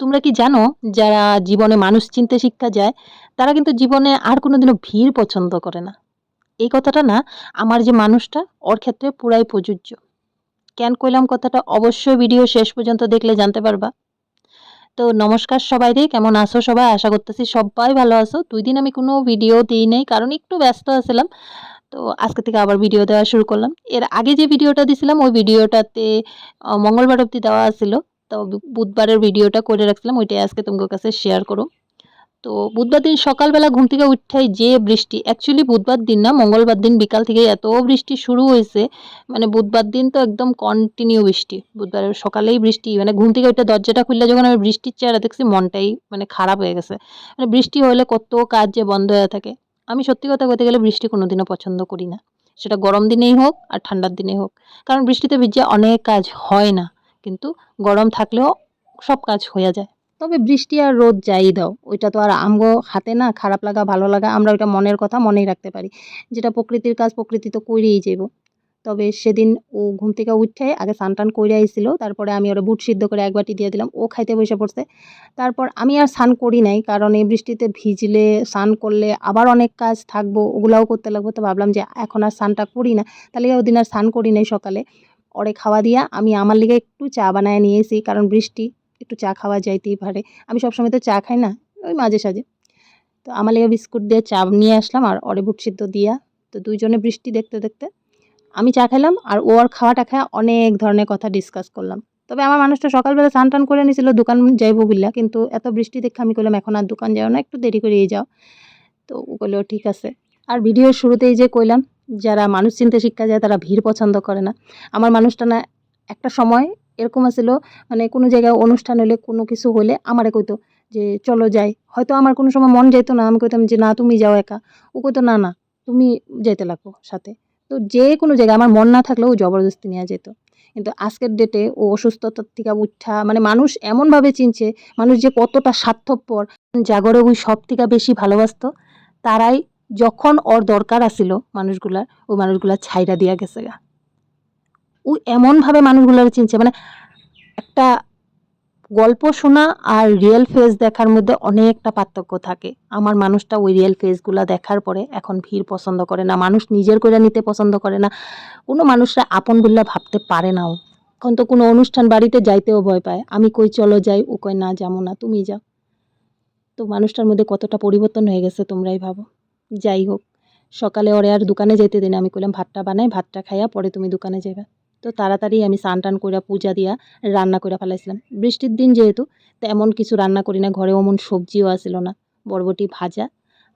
তোমরা কি জানো, যারা জীবনে মানুষ চিনতে শিক্ষা যায়, তারা কিন্তু জীবনে আর কোনোদিনও ভিড় পছন্দ করে না। এই কথাটা না, আমার যে মানুষটা, ওর ক্ষেত্রে পুরাই প্রযোজ্য। কেন কইলাম কথাটা? অবশ্যই ভিডিও শেষ পর্যন্ত দেখলে জানতে পারবা। তো নমস্কার সবাই রে কেমন আছো সবাই? আশা করতেছি সবাই ভালো আছো। দুই দিন আমি কোনো ভিডিও দিই নাই, কারণ একটু ব্যস্ত আছিলাম। তো আজকে থেকে আবার ভিডিও দেওয়া শুরু করলাম। এর আগে যে ভিডিওটা দিছিলাম, ওই ভিডিওটাতে মঙ্গলবার অবধি দেওয়া ছিল তো বুধবারের ভিডিওটা করে রাখছিলাম, ওইটাই আজকে তোমাদের কাছে শেয়ার করো। তো বুধবার দিন সকালবেলা ঘুম থেকে উঠাই যে বৃষ্টি অ্যাকচুয়ালি বুধবার দিন না, মঙ্গলবার দিন বিকাল থেকে এত বৃষ্টি শুরু হয়েছে মানে বুধবার দিন তো একদম কন্টিনিউ বৃষ্টি বুধবারের সকালেই বৃষ্টি মানে ঘুম থেকে ওইটা দরজাটা খুললে যখন আমি বৃষ্টির চেহারা দেখছি, মনটাই মানে খারাপ হয়ে গেছে। মানে বৃষ্টি হলে কত কাজ যে বন্ধ হয়ে থাকে। আমি সত্যি কথা বলতে গেলে বৃষ্টি কোনোদিনও পছন্দ করি না। সেটা গরম দিনেই হোক আর ঠান্ডার দিনেই হোক। কারণ বৃষ্টিতে ভিজে অনেক কাজ হয় না। কিন্তু গরম থাকলেও সব কাজ হয়ে যায়। তবে বৃষ্টি আর রোদ যাই দাও, ওইটা তো আর আমগো হাতে না, খারাপ লাগা, ভালো লাগা, আমরা ওইটা মনের কথা মনেই রাখতে পারি। যেটা প্রকৃতির কাজ, প্রকৃতি তো কইরেই যাইব। তবে সেদিন ও ঘুম থেকে উঠে আগে স্নান করে আইছিল, তারপরে আমি ওরা বুট সিদ্ধ করে এক বাটি দিয়ে দিলাম, ও খাইতে বসে পড়ছে। তারপর আমি আর স্নান করি নাই, কারণ এই বৃষ্টিতে ভিজলে, স্নান করলে আবার অনেক কাজ থাকব, ওগুলাও করতে লাগবো। তো ভাবলাম যে এখন আর স্নানটা করি না, তাহলে ওদিন আর স্নান করি নাই সকালে। ওরে খাওয়া দিয়া আমি আমার লিগে একটু চা বানায় নিয়েছি কারণ বৃষ্টি, একটু চা খাওয়া যাইতেই পারে। আমি সবসময় তো চা খাই না, ওই মাঝে সাঝে। তো আমার লেগে বিস্কুট দিয়ে চা নিয়ে আসলাম আর ওরে বুট সিদ্ধ দিয়া। তো দুইজনে বৃষ্টি দেখতে দেখতে আমি চা খেলাম আর ও আর খাওয়াটা খায় অনেক ধরনের কথা ডিসকাস করলাম। তবে আমার মানুষটা সকালবেলা স্নান টান করে নিয়েছিল দোকান যাইবো বললা কিন্তু এত বৃষ্টি দেখে আমি কইলাম, এখন আর দোকান যাও না, একটু দেরি করে যাও। তো ও কইলো, ঠিক আছে। আর ভিডিওর শুরুতেই যে কইলাম যারা মানুষ চিনতে শিক্ষা যায়, তারা ভিড় পছন্দ করে না। আমার মানুষটা না, একটা সময় এরকম আছিল মানে কোনো জায়গায় অনুষ্ঠান হলে, কোনো কিছু হলে আমারে কইতো যে, চলো যাই। হয়তো আমার কোনো সময় মন যেত না, আমি কইতাম যে, না, তুমি যাও একা। ও কইতো, না না, তুমি যাইতে লাগবো সাথে। তো যে কোনো জায়গায় আমার মন না থাকলেও জবরদস্তি নিয়ে যেত। কিন্তু আজকের ডেটে ও অসুস্থতার থেকে উঠা মানে মানুষ এমনভাবে চিনছে, মানুষ যে কতটা স্বার্থপর। জাগরে ওই সব থেকে বেশি ভালোবাসতো, তারাই যখন ওর দরকার আসিল মানুষগুলার ওই মানুষগুলা ছাইরা দিয়া গেছে গা। ও এমনভাবে মানুষগুলার চিনছে মানে একটা গল্প শোনা আর রিয়েল ফেস দেখার মধ্যে অনেকটা পার্থক্য থাকে। আমার মানুষটা ওই রিয়েল ফেসগুলা দেখার পরে এখন ভিড় পছন্দ করে না, মানুষ নিজের করে নিতে পছন্দ করে না। কোনো মানুষরা আপন বললে ভাবতে পারে নাও এখন তো কোনো অনুষ্ঠান বাড়িতে যাইতেও ভয় পায়। আমি কই চলো যাই, ও কয় না যাব না, তুমি যাও। তো মানুষটার মধ্যে কতটা পরিবর্তন হয়ে গেছে তোমরাই ভাবো। যাই হোক, সকালে ওরে আর দোকানে যেতে দিন আমি কইলাম, ভাতটা বানাই, ভাতটা খাইয়া পরে তুমি দোকানে যাবে তো তাড়াতাড়ি আমি স্নান টান কইরা, পূজা দিয়া রান্না কইরা ফেলাইছিলাম। বৃষ্টির দিন যেহেতু, তেমন কিছু রান্না করি না। ঘরে অমন সবজিও আসিল না। বরবটি ভাজা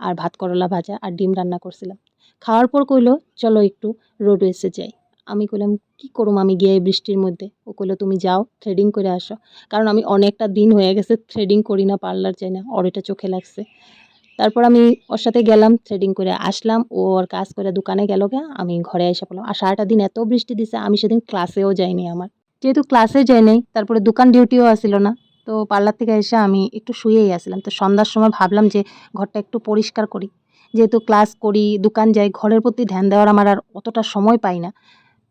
আর ভাত করলা ভাজা আর ডিম রান্না করছিলাম। খাওয়ার পর কইলো, চলো একটু রোড এসে যাই। আমি কইলাম, কি করুম আমি গিয়ে বৃষ্টির মধ্যে? ও কইলো, তুমি যাও, থ্রেডিং করে আসো। কারণ আমি অনেকটা দিন হয়ে গেছে থ্রেডিং করি না, পার্লার যাই না ওর এটা চোখে লাগছে। তারপর আমি ওর সাথে গেলাম থ্রেডিং করে আসলাম। ও ওর কাজ করে দোকানে গেল গে আমি ঘরে এসে পড়লাম। আর সারাটা দিন এত বৃষ্টি দিছে, আমি সেদিন ক্লাসেও যাইনি আমার। যেহেতু ক্লাসে যাই তারপরে দোকান ডিউটিও আসিল না। তো পার্লার থেকে এসে আমি একটু শুয়েই আসলাম। তো সন্ধ্যার সময় ভাবলাম যে ঘরটা একটু পরিষ্কার করি। যেহেতু ক্লাস করি, দোকান যাই, ঘরের প্রতি ধ্যান দেওয়ার আমার আর অতটা সময় পাই না।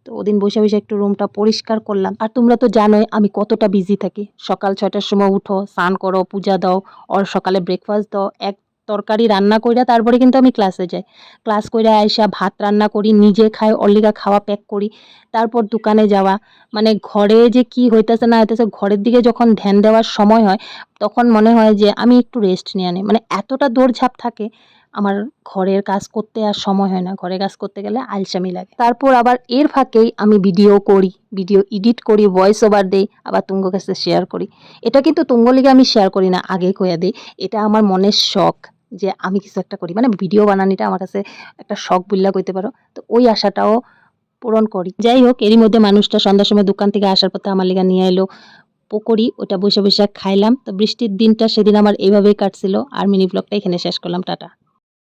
তো ওদিন বসে বসে একটু রুমটা পরিষ্কার করলাম। আর তোমরা তো জানোই, আমি কতটা বিজি থাকি। সকাল ছয়টার সময় উঠো, স্নান করো, পূজা দাও ওর সকালে ব্রেকফাস্ট দাও, এক তরকারি রান্না কইরা তারপরে কিন্তু আমি ক্লাসে যাই। ক্লাস কইরা আইসা ভাত রান্না করি, নিজে খাই, অল্লিগা খাওয়া প্যাক করি, তারপর দোকানে যাওয়া। মানে ঘরে যে কি হইতেছে না হইতেছে, ঘরের দিকে যখন ধ্যান দেওয়ার সময় হয়, তখন মনে হয় যে আমি একটু রেস্ট নিয়ে আনি মানে এতটা দৌড়ঝাঁপ থাকে, আমার ঘরের কাজ করতে আর সময় হয় না। ঘরের কাজ করতে গেলে আলসামি লাগে। তারপর আবার এর ফাঁকেই আমি ভিডিও করি ভিডিও এডিট করি ভয়েস ওভার দেই, আবার তুঙ্গ কাছে শেয়ার করি। এটা কিন্তু তুঙ্গলিকে আমি শেয়ার করি না, আগে কইয়া দিই। এটা আমার মনের শখ। যে আমি কিছু একটা করি। মানে ভিডিও বানানিটা আমার কাছে একটা শখ বললা কইতে পারো। তো ওই আশাটাও পূরণ করি। যাই হোক, এরই মধ্যে মানুষটা সন্ধ্যার সময় দোকান থেকে আসার পথে আমার লিগা নিয়ে এলো পকোড়ি। ওটা বসে বসে খাইলাম। তো বৃষ্টির দিনটা সেদিন আমার এইভাবেই কাটছিল। আর মিনি ব্লগটা এখানে শেষ করলাম। টাটা।